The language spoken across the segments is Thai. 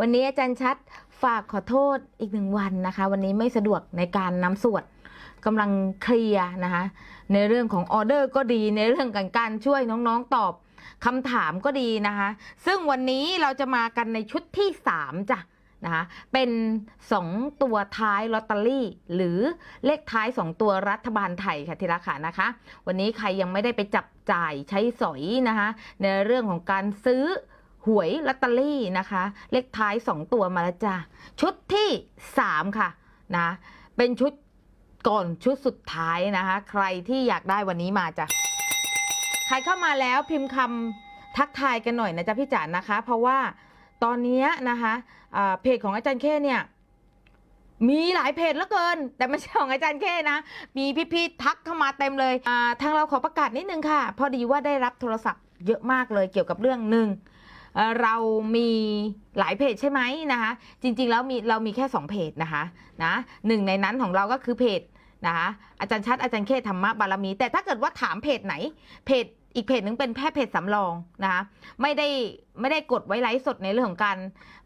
วันนี้อาจารย์ชัดฝากขอโทษอีกหนึ่งวันนะคะ วันนี้ไม่สะดวกในการนำสวดกำลังเคลียร์นะคะ ในเรื่องของออเดอร์ก็ดีในเรื่องการการช่วยน้องๆตอบคำถามก็ดีนะคะ ซึ่งวันนี้เราจะมากันในชุดที่ 3 จ้ะนะคะเป็น 2 ตัวท้ายลอตเตอรี่ หรือเลขท้าย 2 ตัวรัฐบาลไทยค่ะทีละค่ะนะคะ วันนี้ใครยังไม่ได้ไปจับจ่ายใช้สอยนะคะ ในเรื่องของการซื้อ หวยลอตเตอรี่นะคะ เลขท้าย 2 ตัวมาแล้วจ้ะชุดที่ 3 ค่ะนะเป็นชุดก่อนชุดสุดท้ายนะคะ ใครที่อยากได้วันนี้มาจ้ะใครเข้ามาแล้วพิมพ์คำทักทายกันหน่อยนะจ๊ะพี่จ๋านะคะ เพราะว่าตอนนี้นะคะเพจของอาจารย์เข้เนี่ยมีหลายเพจเหลือเกิน แต่ไม่ใช่ของอาจารย์เข้นะ มีพี่ๆทักเข้ามาเต็มเลยทางเราขอประกาศนิดนึงค่ะ พอดีว่าได้รับโทรศัพท์เยอะมากเลยเกี่ยวกับเรื่องหนึ่ง เรามีหลายเพจใช่ไหมนะคะ จริงๆแล้วมีเรามีแค่ 2 เพจนะคะนะหนึ่งในนั้นของเราก็คือเพจนะคะอาจารย์ชัดอาจารย์เข้ธรรมะบารมี แต่ถ้าเกิดว่าถามเพจไหน เพจอีกเพจหนึ่งเป็นแค่เพจสำรองนะคะไม่ได้ไม่ได้กดไว้ไลฟ์สดในเรื่องของการ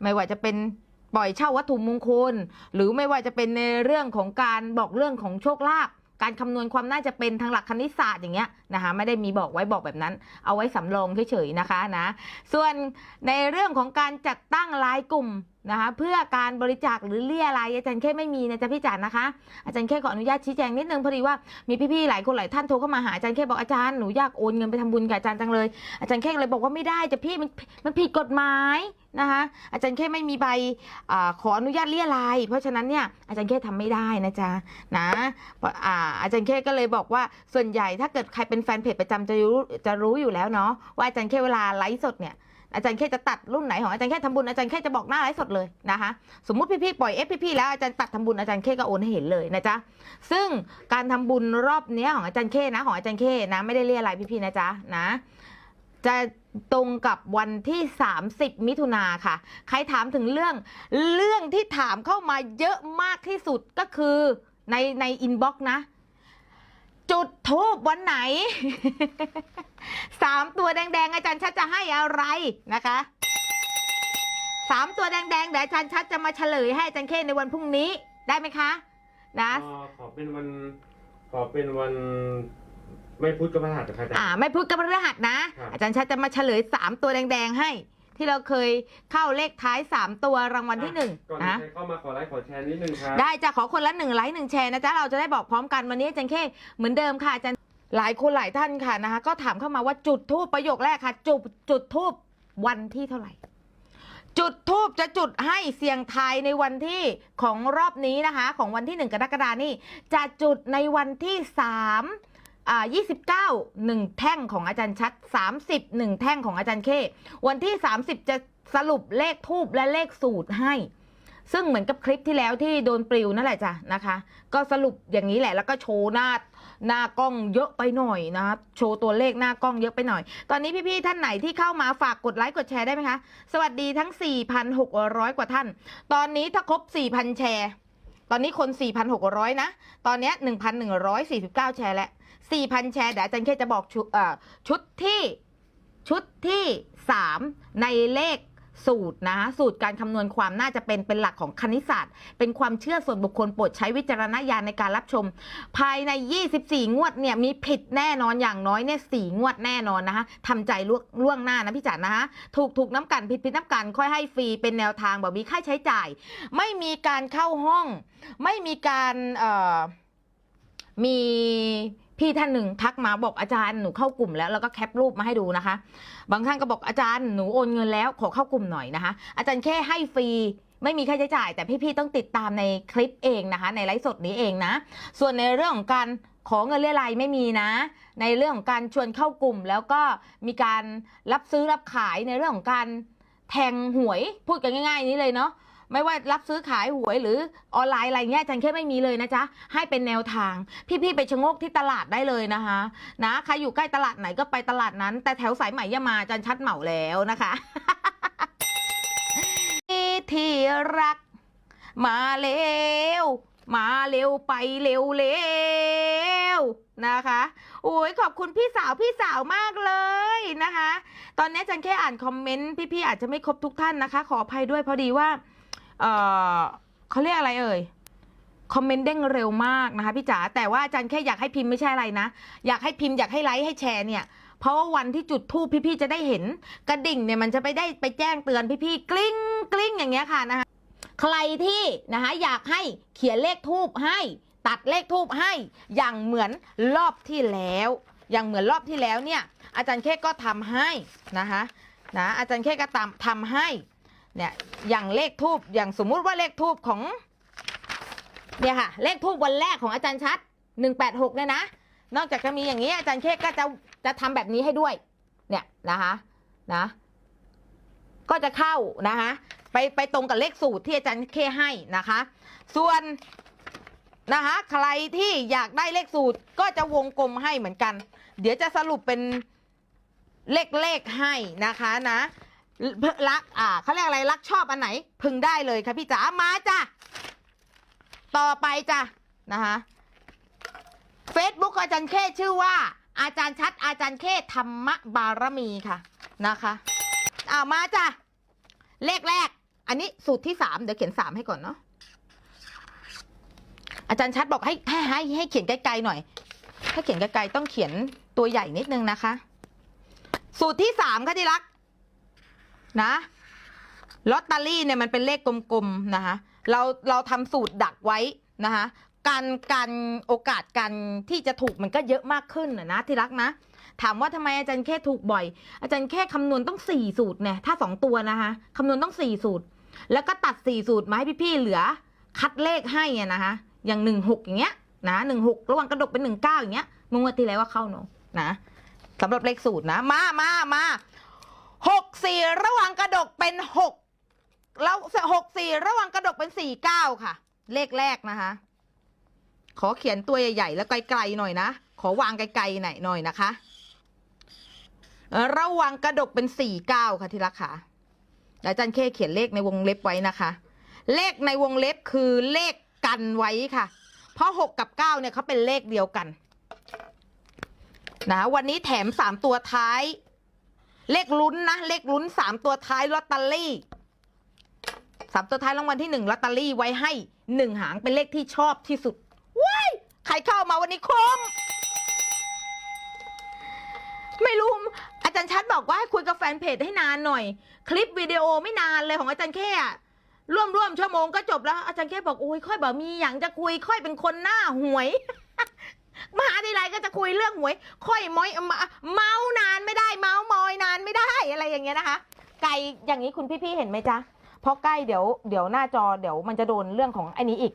ไม่ว่าจะเป็นปล่อยเช่าวัตถุมงคล หรือไม่ว่าจะเป็นในเรื่องของการบอกเรื่องของโชคลาภ การคำนวณความน่าจะเป็นทางหลักคณิตศาสตร์อย่างเงี้ยนะคะไม่ได้มีบอกไว้บอกแบบนั้น เอาไว้สำรองเฉยๆนะคะนะส่วนในเรื่องของการจัดตั้งรายกลุ่ม นะคะเพื่อการบริจาคหรือเลี่ยรายอาจารย์แค่ไม่มีนะจ๊ะพี่จ๋านะคะ อาจารย์แค่ขออนุญาตชี้แจงนิดนึงพอดีว่ามีพี่ๆหลายคนหลายท่านโทรเข้ามาหาอาจารย์แค่บอกอาจารย์หนูอยากโอนเงินไปทำบุญกับอาจารย์จังเลย อาจารย์แค่เลยบอกว่าไม่ได้จะพี่มันมันผิดกฎหมายนะคะ อาจารย์แค่ไม่มีใบอขออนุญาตเลี่ยรายเพราะฉะนั้นเนี่ยอาจารย์แค่ทำไม่ได้นะจ๊ะนะอาอาจารย์แค่ก็เลยบอกว่าส่วนใหญ่ถ้าเกิดใครเป็นแฟนเพจประจำจะรู้จะรู้อยู่แล้วเนาะว่าอาจารย์แค่เวลาไลฟ์สดเนี่ย อาจารย์แค่จะตัดรุ่นไหนของอาจารย์แค่ทำบุญอาจารย์แค่จะบอกหน้าไลฟ์สดเลยนะคะ สมมุติพี่ๆปล่อยเอฟพี่ๆแล้วอาจารย์ตัดทำบุญอาจารย์แค่ก็โอนให้เห็นเลยนะจ๊ะซึ่งการทำบุญรอบเนี้ยของอาจารย์แค่นะของอาจารย์แค่นะไม่ได้เรียอะไรพี่ๆนะจ๊ะนะจะตรงกับวันที่ 30 มิถุนาค่ะ ใครถามถึงเรื่อง เรื่องที่ถามเข้ามาเยอะมากที่สุดก็คือในในอินบ็อกซ์นะ จุดทูบวันไหน สามตัวแดงๆ อาจารย์ชัดจะให้อะไรนะคะสามตัวแดงๆเดี๋ยวอาจารย์ชัดจะมาเฉลยให้อาจารย์เคในวันพรุ่งนี้ได้ไหมคะนะเอ่อขอเป็นวัน ขอเป็นวัน ไม่พุธกับพฤหัสนะครับอาจารย์ อ่า ไม่พูดกับพฤหัสนะ ครับ อาจารย์ชัดจะมาเฉลยสามตัวแดงๆให้ ที่เราเคยเข้าเลขท้ายสามตัวรางวัลที่หนึ่งก่อนนะที่ใครเข้ามาขอไลค์ขอแชร์นิดนึงครับ ได้จะขอคนละหนึ่งไลค์หนึ่งแชร์นะจ๊ะ เราจะได้บอกพร้อมกันวันนี้อาจารย์เคเหมือนเดิมค่ะอาจารย์หลายคนหลายท่านค่ะนะคะ ก็ถามเข้ามาว่าจุดทูปประโยคแรกค่ะ จุดจุดทูปวันที่เท่าไหร่ จุดทูบจะจุดให้เสียงทายในวันที่ของรอบนี้นะคะ ของวันที่1กรกฎานี่จะจุดในวันที่3 อ่า29 1 แท่งของอาจารย์ชัด 30 1 แท่งของอาจารย์เค วันที่ 30 จะสรุปเลขทูบและเลขสูตรให้ ซึ่งเหมือนกับคลิปที่แล้วที่โดนปลิวนั่นแหละจ้ะนะคะ ก็สรุปอย่างนี้แหละแล้วก็โชว์หน้าหน้ากล้องเยอะไปหน่อยนะ โชว์ตัวเลขหน้ากล้องเยอะไปหน่อย ตอนนี้พี่ๆท่านไหนที่เข้ามาฝากกดไลค์กดแชร์ได้ไหมคะ สวัสดีทั้ง 4,600 กว่าท่าน ตอนนี้ถ้าครบ 4,000 แชร์ ตอนนี้คน 4,600 นะ ตอนนี้ย1,149 แชร์แล้ว 4,000 แชร์เดี๋ยวอาจารย์เคจะบอกชุดเอ่ชุดที่ชุดที่ 3 ในเลขสูตรนะสูตรการคำนวณความน่าจะเป็นเป็นหลักของคณิตศาสตร์ เป็นความเชื่อส่วนบุคคลโปรดใช้วิจารณญาณในการรับชม ภายใน 24 งวดเนี่ยมีผิดแน่นอนอย่างน้อยเนี่ยสี่งวดแน่นอนนะคะทำใจล่วงล่วงหน้านะพี่จ๋านะคะถูกถูกน้ำกันผิดผิดน้ำกันค่อยให้ฟรีเป็นแนวทางแบบมีค่าใช้จ่าย ไม่มีการเข้าห้อง ไม่มีการเอ่อมี พี่ท่านหนึ่งทักมาบอกอาจารย์หนูเข้ากลุ่มแล้วแล้วก็แคปรูปมาให้ดูนะคะ บางท่านก็บอกอาจารย์หนูโอนเงินแล้วขอเข้ากลุ่มหน่อยนะคะ อาจารย์แค่ให้ฟรีไม่มีค่าใช้จ่าย แต่พี่ๆต้องติดตามในคลิปเองนะคะ ในไลฟ์สดนี้เองนะ ส่วนในเรื่องของการขอเงินเรียรายไม่มีนะ ในเรื่องของการชวนเข้ากลุ่ม แล้วก็มีการรับซื้อรับขายในเรื่องของการแทงหวยพูดกันง่าย ๆ นี้เลยเนาะ ไม่ว่ารับซื้อขายหวยหรือออนไลน์อะไรเงี้ยอาจันแค่ไม่มีเลยนะจ๊ะให้เป็นแนวทาง พี่ๆไปชะโงกที่ตลาดได้เลยนะคะนะใครอยู่ใกล้ตลาดไหนก็ไปตลาดนั้น แต่แถวสายใหม่อยามาอาจันชัดเหมาแล้วนะคะที่รัก มาเร็วมาเร็วไปเร็วเร็วนะคะ โอ้ยขอบคุณพี่สาวพี่สาวมากเลยนะคะ ตอนนี้จันแค่อ่านคอมเมนต์พี่ๆอาจจะไม่ครบทุกท่านนะคะ ขออภัยด้วยพอดีว่า เออเขาเรียกอะไรเอ่ยคอมเมนต์เด้งเร็วมากนะคะพี่จ๋าแต่ว่าอาจารย์แค่อยากให้พิมพ์ไม่ใช่อะไรนะ อยากให้พิมพ์อยากให้ไลค์ให้แชร์เนี่ย เพราะว่าวันที่จุดทูปพี่ๆจะได้เห็นกระดิ่งเนี่ยมันจะไปได้ไปแจ้งเตือนพี่ๆกลิ้งกลิ้งอย่างเงี้ยค่ะนะคะใครที่นะคะอยากให้เขียนเลขทูบให้ ตัดเลขทูบให้อย่างเหมือนรอบที่แล้ว อย่างเหมือนรอบที่แล้วเนี่ย อาจารย์เคก็ทำให้นะคะนะอาจารย์เคก็ทำทำให้ เนี่ยอย่างเลขทูบอย่างสมมุติว่าเลขทูบของเนี่ยค่ะเลขทูบวันแรกของอาจารย์ชัด 186เนี่ยนะ นอกจากจะมีอย่างนี้อาจารย์เค้ก็จะจะทำแบบนี้ให้ด้วย เนี่ยนะคะนะก็จะเข้านะคะไปไปตรงกับเลขสูตรที่อาจารย์เคให้นะคะ ส่วนนะคะใครที่อยากได้เลขสูตรก็จะวงกลมให้เหมือนกัน เดี๋ยวจะสรุปเป็นเลขเลขให้นะคะนะ รักอ่าเขาเรียกอะไรรักชอบอันไหน พึงได้เลยค่ะพี่จ๋ามาจ้ะต่อไปจ้ะนะคะ Facebook อาจารย์เคชื่อว่า อาจารย์ชัดอาจารย์เคธรรมบารมีค่ะนะคะอ้ามาจ้ะเลขแรก อันนี้สูตรที่สามเดี๋ยวเขียนสามให้ก่อนเนาะอาจารย์ชัดบอกให้ให้ให้ให้เขียนไกลๆหน่อย ถ้าเขียนไกลๆต้องเขียนตัวใหญ่นิดนึงนะคะ สูตรที่สามค่ะที่รัก นะลอตเตอรี่เนี่ยมันเป็นเลขกลมๆนะคะเราเราทำสูตรดักไว้นะคะการการโอกาสการที่จะถูกมันก็เยอะมากขึ้นนะที่รักนะ ถามว่าทำไมอาจารย์แค่ถูกบ่อย อาจารย์แค่คำนวณต้องสี่สูตรเนี่ยถ้าสองตัวนะคะคำนวณต้องสี่สูตร แล้วก็ตัดสี่สูตรมาให้พี่ๆเหลือ คัดเลขให้นะคะอย่างหนึ่งหกอย่างเงี้ยนะหนึ่งหกระหว่างกระดกเป็นหนึ่งเก้าอย่างเงี้ยมึงวันที่แล้วว่าเข้าเนอะนะสำหรับเลขสูตรนะ มามามา หกสี่ระหว่างกระดกเป็นหกแล้วหกสี่ระหว่างกระดกเป็นสี่เก้าค่ะ เลขแรกนะคะ ขอเขียนตัวใหญ่ๆแล้วไกลๆหน่อยนะ ขอวางไกลๆหน่อยหน่อยนะคะ ระวังกระดกเป็นสี่เก้าค่ะที่รักค่ะอาจารย์เคเขียนเลขในวงเล็บไว้นะคะ เลขในวงเล็บคือเลขกันไว้ค่ะ เพราะหกกับเก้าเนี่ยเขาเป็นเลขเดียวกันนะวันนี้แถมสามตัวท้าย เลขลุ้นนะ เลขลุ้นสามตัวท้ายลอตเตอรี่สามตัวท้ายรางวัลที่หนึ่งลอตเตอรี่ไว้ให้หนึ่งหางเป็นเลขที่ชอบที่สุดว้ายใครเข้ามาวันนี้คุ้มไม่รู้อาจารย์ชัดบอกว่าให้คุยกับแฟนเพจให้นานหน่อย คลิปวิดีโอไม่นานเลยของอาจารย์แค่ร่วมร่วมชั่วโมงก็จบแล้วอาจารย์แค่บอกโอ้ยค่อยบอกมีอย่างจะคุยค่อยเป็นคนหน้าหวย มาทีไรก็จะคุยเรื่องหวยค่อยมอยเมานานไม่ได้ เมามอยนานไม่ได้อะไรอย่างเงี้ยนะคะ ไก่อย่างนี้คุณพี่ๆเห็นไหมจ๊ะเพราะใกล้เดี๋ยวเดี๋ยวหน้าจอเดี๋ยวมันจะโดนเรื่องของไอ้นี้อีก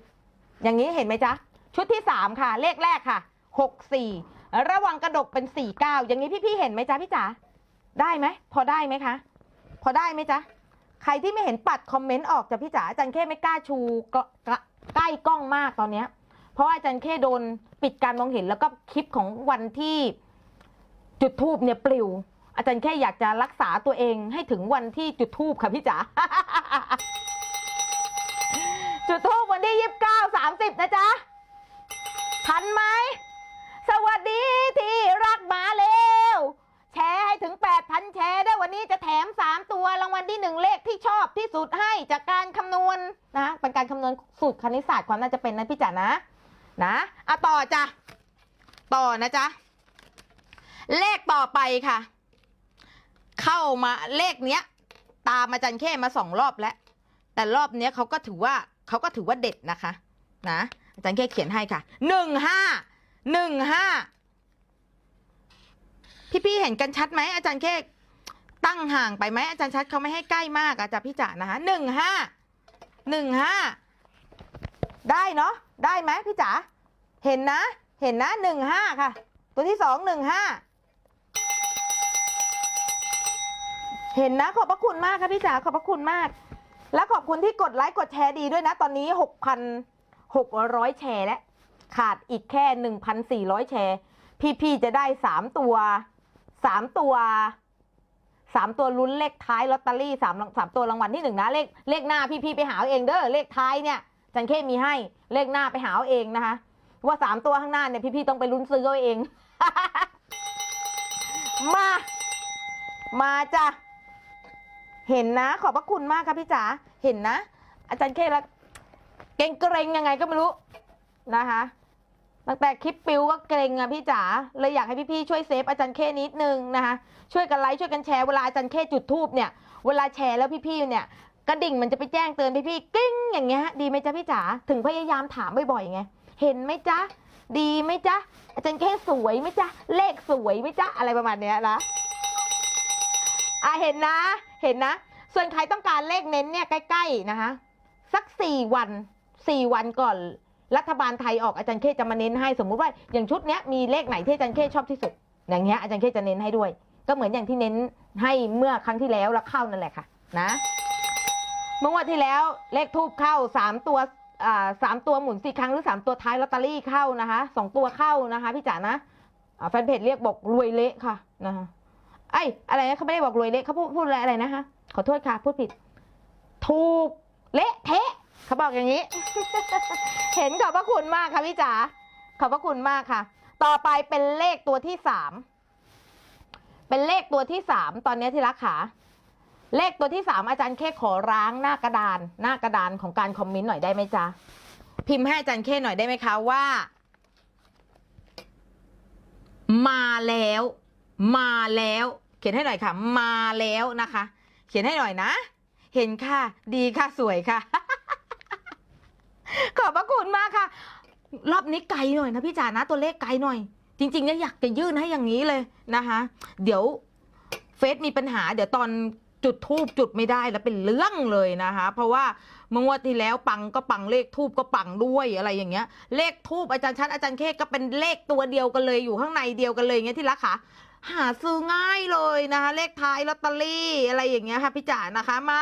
อย่างนี้เห็นไหมจ๊ะชุดที่สามค่ะ เลขแรกค่ะหกสี่ระวังกระดกเป็นสี่เก้าอย่างนี้พี่ๆเห็นไหมจ๊ะพี่จ๋าได้ไหมพอได้ไหมคะ พอได้ไหมจ๊ะใครที่ไม่เห็นปัดคอมเมนต์ออกจากพี่จ๋าอาจารย์แค่ไม่กล้าชูก็ใกล้กล้องมากตอนเนี้ย เพราะว่าอาจารย์แค่โดนปิดการมองเห็นแล้วก็คลิปของวันที่จุดทูบเนี่ยปลิว อาจารย์แค่อยากจะรักษาตัวเองให้ถึงวันที่จุดทูบค่ะพี่จ๋า จุดทูบวันที่ยี่สิบเก้าสามสิบนะจ๊ะ ทันไหม สวัสดีที่รักหมาเร็ว แชร์ให้ถึง8,000แชร์ได้วันนี้จะแถม3ตัวรางวัลที่1เลขที่ชอบที่สุดให้จากการคำนวณนะเป็นการคำนวณสูตรคณิตศาสตร์ความน่าจะเป็นนะพี่จ๋านะ นะอะต่อจ้ะต่อนะจ๊ะ เลขต่อไปค่ะ เข้ามาเลขเนี้ย ตามอาจารย์เข้มาสองรอบแล้ว แต่รอบเนี้ยเขาก็ถือว่าเขาก็ถือว่าเด็ดนะคะ นะอาจารย์แค่เขียนให้ค่ะหนึ่งห้าหนึ่งห้าพี่ๆเห็นกันชัดไหมอาจารย์แค่ตั้งห่างไปไหมอาจารย์ชัดเขาไม่ให้ใกล้มากอาจารย์พี่จ๋านะคะหนึ่งห้าหนึ่งห้าได้เนาะ ได้ไหมพี่จ๋าเห็นนะ เห็นนะหนึ่งห้าค่ะ ตัวที่สองหนึ่งห้าเห็นนะขอบพระคุณมากค่ะพี่จ๋าขอบพระคุณมาก และขอบคุณที่กดไลค์กดแชร์ดีด้วยนะ ตอนนี้หกพันหกร้อยแชร์แล้ว ขาดอีกแค่หนึ่งพันสี่ร้อยแชร์ พี่ๆจะได้สามตัวสามตัวสามตัวลุ้นเลขท้ายลอตเตอรี่สามสามตัวรางวัลที่หนึ่งนะเลขเลขหน้าพี่ๆไปหาเอาเองเด้อเลขท้ายเนี่ย จันเข้มีให้เลขหน้าไปหาเอาเองนะคะ ว่าสามตัวข้างหน้าเนี่ยพี่ๆต้องไปลุ้นซื้อเอาเอง มา มาจ้ะเห็นนะ ขอบพระคุณมากครับพี่จ๋าเห็นนะ อาจารย์เคแล้วเกงเกรงยังไงก็ไม่รู้นะคะตั้งแต่คลิปปิวก็เกรงอะพี่จ๋าเลยอยากให้พี่ๆช่วยเซฟอาจารย์เคนิดนึงนะคะช่วยกันไลค์ช่วยกันแชร์เวลาอาจารย์เคจุดทูบเนี่ยเวลาแชร์แล้วพี่ๆเนี่ย กระดิ่งมันจะไปแจ้งเตือนพี่ๆกิ้งอย่างเงี้ยดีไหมจ๊ะพี่จ๋าถึงพยายามถามบ่อยๆไงเห็นไหมจ๊ะดีไหมจ๊ะอาจารย์เคสวยไหมจ๊ะเลขสวยไหมจ๊ะอะไรประมาณเนี้ยนะอะเห็นนะ เห็นนะ ส่วนใครต้องการเลขเน้นเนี่ยใกล้ๆนะคะสักสี่วันสี่วันก่อนรัฐบาลไทยออกอาจารย์เคจะมาเน้นให้สมมุติว่าอย่างชุดเนี้ยมีเลขไหนที่อาจารย์เคชอบที่สุด อย่างเงี้ยอาจารย์เคจะเน้นให้ด้วย ก็เหมือนอย่างที่เน้นให้เมื่อครั้งที่แล้วแล้วเข้านั่นแหละค่ะ นะ เมื่อวันที่แล้วเลขทูบเข้าสามตัวอ่าสามตัวหมุนสี่ครั้งหรือสามตัวท้ายลอตเตอรี่เข้านะคะสองตัวเข้านะคะพี่จ๋านะแฟนเพจเรียกบอกรวยเละค่ะนะคะไอ้อะไรนะเขาไม่ได้บอกรวยเละเขาพูดพูดอะไรอะไรนะคะขอโทษค่ะพูดผิด ถูกเละเทะเขาบอกอย่างนี้ เห็นขอบพระคุณมากค่ะพี่จ๋าขอบพระคุณมากค่ะ ต่อไปเป็นเลขตัวที่สามเป็นเลขตัวที่สามตอนนี้ที่รักขา เลขตัวที่สามอาจารย์เคขอร้างหน้ากระดาน หน้ากระดานของการคอมเมนต์หน่อยได้ไหมจ๊ะ พิมพ์ให้อาจารย์เคหน่อยได้ไหมคะว่า มาแล้ว มาแล้ว เขียนให้หน่อยค่ะ มาแล้วนะคะ เขียนให้หน่อยนะ เห็นค่ะ ดีค่ะสวยค่ะ ขอบพระคุณมากค่ะ รอบนี้ไกลหน่อยนะพี่จ๋านะ ตัวเลขไกลหน่อย จริงๆเนี่ยอยากจะยื่นให้อย่างนี้เลยนะคะ เดี๋ยวเฟซมีปัญหา เดี๋ยวตอน จุดทูบจุดไม่ได้แล้วเป็นเรื่องเลยนะคะ เพราะว่าเมื่องวดที่แล้วปังก็ปังเลขทูบก็ปังด้วยอะไรอย่างเงี้ย เลขทูบอาจารย์ชัดอาจารย์เคก็เป็นเลขตัวเดียวกันเลยอยู่ข้างในเดียวกันเลยอย่างเงี้ยที่รักค่ะหาซื้อง่ายเลยนะคะ เลขท้ายลอตเตอรี่อะไรอย่างเงี้ยค่ะพี่จ๋านะคะมา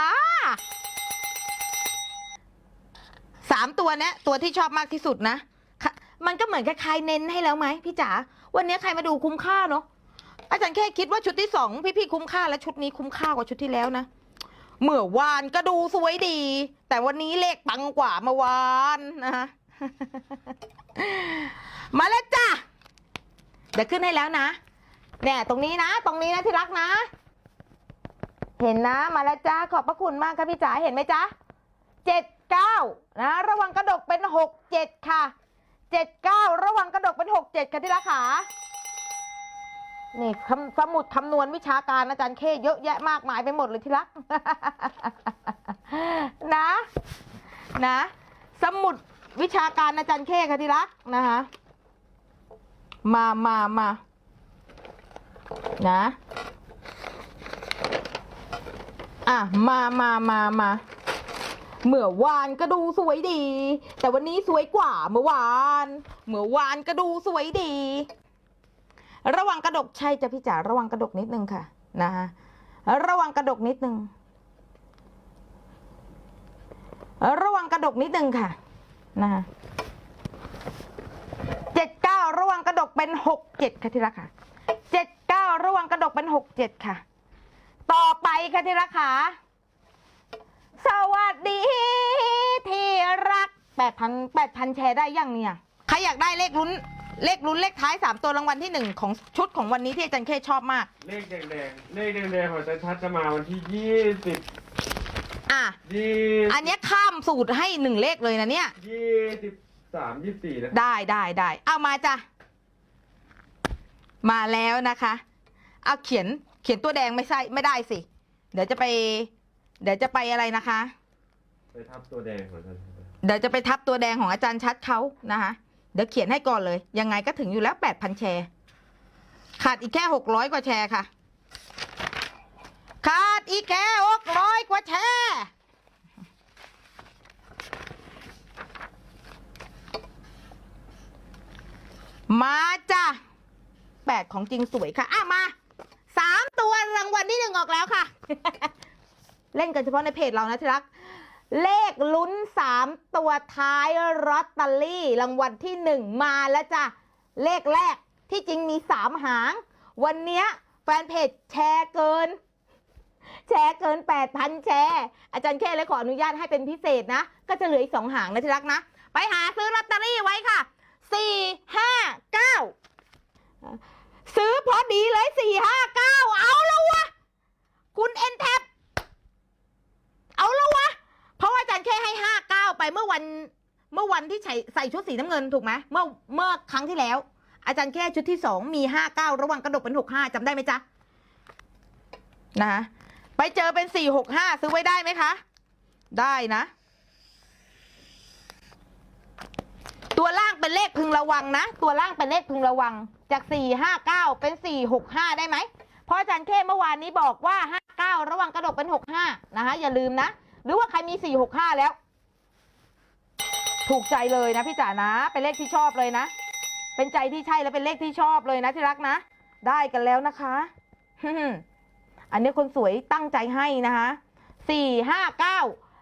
สามตัวเนี้ยตัวที่ชอบมากที่สุดนะค่ะมันก็เหมือนคล้ายๆเน้นให้แล้วไหมพี่จ๋าวันนี้ใครมาดูคุ้มค่าเนาะ อาจารย์แค่คิดว่าชุดที่สองพี่ๆคุ้มค่าและชุดนี้คุ้มค่ากว่าชุดที่แล้วนะเมื่อวานก็ดูสวยดี แต่วันนี้เลขปังกว่าเมื่อวานนะคะมาแล้วจ้ะเดี๋ยวขึ้นให้แล้วนะเนี่ยตรงนี้นะ ตรงนี้นะที่รักนะ เห็นนะมาแล้วจ้าขอบพระคุณมากครับพี่จ๋าเห็นไหมจ๊ะเจ็ดเก้านะระวังกระดกเป็นหกเจ็ดค่ะเจ็ดเก้าระวังกระดกเป็นหกเจ็ดค่ะที่รักขา นี่คำสมุดคำนวณวิชาการอาจารย์เคเยอะแยะมากมายไปหมดเลยที่รัก นะ นะ สมุดวิชาการอาจารย์เคค่ะที่รักนะคะมามามานะ อะ มามามามาเมื่อวานก็ดูสวยดี แต่วันนี้สวยกว่าเมื่อวาน เมื่อวานก็ดูสวยดี ระวังกระดกใช่จะพี่จ๋าระวังกระดกนิดนึงค่ะนะฮะระวังกระดกนิดนึง ระวังกระดกนิดนึงค่ะนะฮะเจ็ดเก้าระวังกระดกเป็นหกเจ็ดค่ะที่รักค่ะเจ็ดเก้าระวังกระดกเป็นหกเจ็ดค่ะ ต่อไปค่ะที่รักค่ะสวัสดีที่รักแปดพันแปดพันแชร์ได้ยังเนี่ย ใครอยากได้เลขลุ้น เลขลุ้นเลขท้ายสามตัวรางวัลที่หนึ่งของชุดของวันนี้ที่อาจารย์เคชอบมาก เลขแดงๆเลขแดงๆของอาจารย์ชัดจะมาวันที่ยี่สิบอะ ยี่อันเนี้ยข้ามสูตรให้หนึ่งเลขเลยนะเนี่ย ยี่สิบสามยี่สิบสี่นะได้ได้ได้เอามาจ้ะ มาแล้วนะคะ เอาเขียนเขียนตัวแดงไม่ใช่ไม่ได้สิ เดี๋ยวจะไป เดี๋ยวจะไปอะไรนะคะ ไปทับตัวแดงของอาจารย์ชัด เดี๋ยวจะไปทับตัวแดงของอาจารย์ชัดเขานะคะ เดี๋ยวเขียนให้ก่อนเลย ยังไงก็ถึงอยู่แล้วแปดพันแชร์ ขาดอีกแค่หกร้อยกว่าแชร์ค่ะ ขาดอีกแค่หกร้อยกว่าแชร์มาจ้ะแปดของจริงสวยค่ะ อะ มาสามตัวรางวัลที่หนึ่งออกแล้วค่ะ เล่นกันเฉพาะในเพจเรานะที่รัก เลขลุ้นสามตัวท้ายลอตเตอรี่รางวัลที่หนึ่งมาแล้วจ้ะ เลขแรกที่จริงมีสามหาง วันนี้แฟนเพจแชร์เกิน แชร์เกิน 8,000 แชร์ อาจารย์แค่เลยขออนุญาตให้เป็นพิเศษนะ ก็จะเหลืออีกสองหางนะที่รักนะ ไปหาซื้อลอตเตอรี่ไว้ค่ะสี่ห้าเก้าซื้อพอดีเลยสี่ห้าเก้าเอาแล้ววะ คุณเอ็นแท็บเอาแล้ววะ ราะว่าอาจารย์แค่ให้ห้าเก้าไปเมื่อวัน เมื่อวันที่ใส่ใส่ชุดสีน้ำเงินถูกไหมเมื่อเมื่อครั้งที่แล้ว อาจารย์แค่ชุดที่สองมีห้าเก้าระหว่างกระดกเป็นหกห้าจำได้ไหมจ๊ะนะไปเจอเป็นสี่หกห้าซื้อไว้ได้ไหมคะ ได้นะ ตัวล่างเป็นเลขพึงระวังนะ ตัวล่างเป็นเลขพึงระวัง จากสี่ห้าเก้าเป็นสี่หกห้าได้ไหมเพราะอาจารย์เข้เมื่อวานนี้บอกว่าห้าเก้าระหว่างกระดกเป็นหกห้านะคะอย่าลืมนะ หรือว่าใครมีสี่หกห้าแล้ว ถูกใจเลยนะพี่จ๋านะ เป็นเลขที่ชอบเลยนะ เป็นใจที่ใช่และเป็นเลขที่ชอบเลยนะที่รักนะ ได้กันแล้วนะคะอันนี้คนสวยตั้งใจให้นะคะสี่ห้าเก้า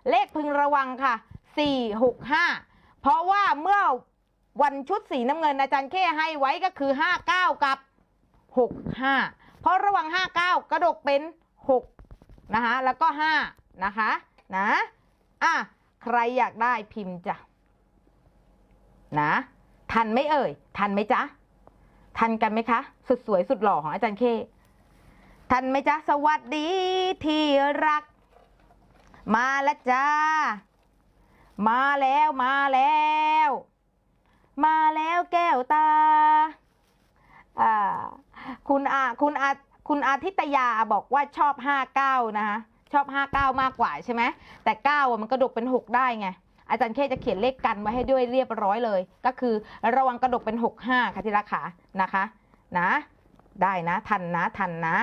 เลขพึงระวังค่ะสี่หกห้าเพราะว่าเมื่อวันชุดสีน้ำเงินอาจารย์เข้ให้ไว้ก็คือห้าเก้ากับหกห้าเพราะระวังห้าเก้ากระดกเป็นหกนะคะแล้วก็ห้านะคะ นะอะใครอยากได้พิมพ์จ้ะนะทันไหมเอ่ย ทันไหมจ๊ะ ทันกันไหมคะ สุดสวยสุดหล่อของอาจารย์เข้ทันไหมจ๊ะ สวัสดีที่รัก มาแล้วจ้า มาแล้วมาแล้ว มาแล้วแก้วตาอ่าคุณอาคุณอาคุณอาทิตยาบอกว่าชอบห้าเก้านะคะ ชอบห้าเก้ามากกว่าใช่ไหมแต่เก้ามันกระดกเป็นหกได้ไง อาจารย์เคจะเขียนเลขกันไว้ให้ด้วยเรียบร้อยเลย ก็คือระวังกระดกเป็นหกห้าค่ะที่ราคานะคะนะ ได้นะทันนะทันนะ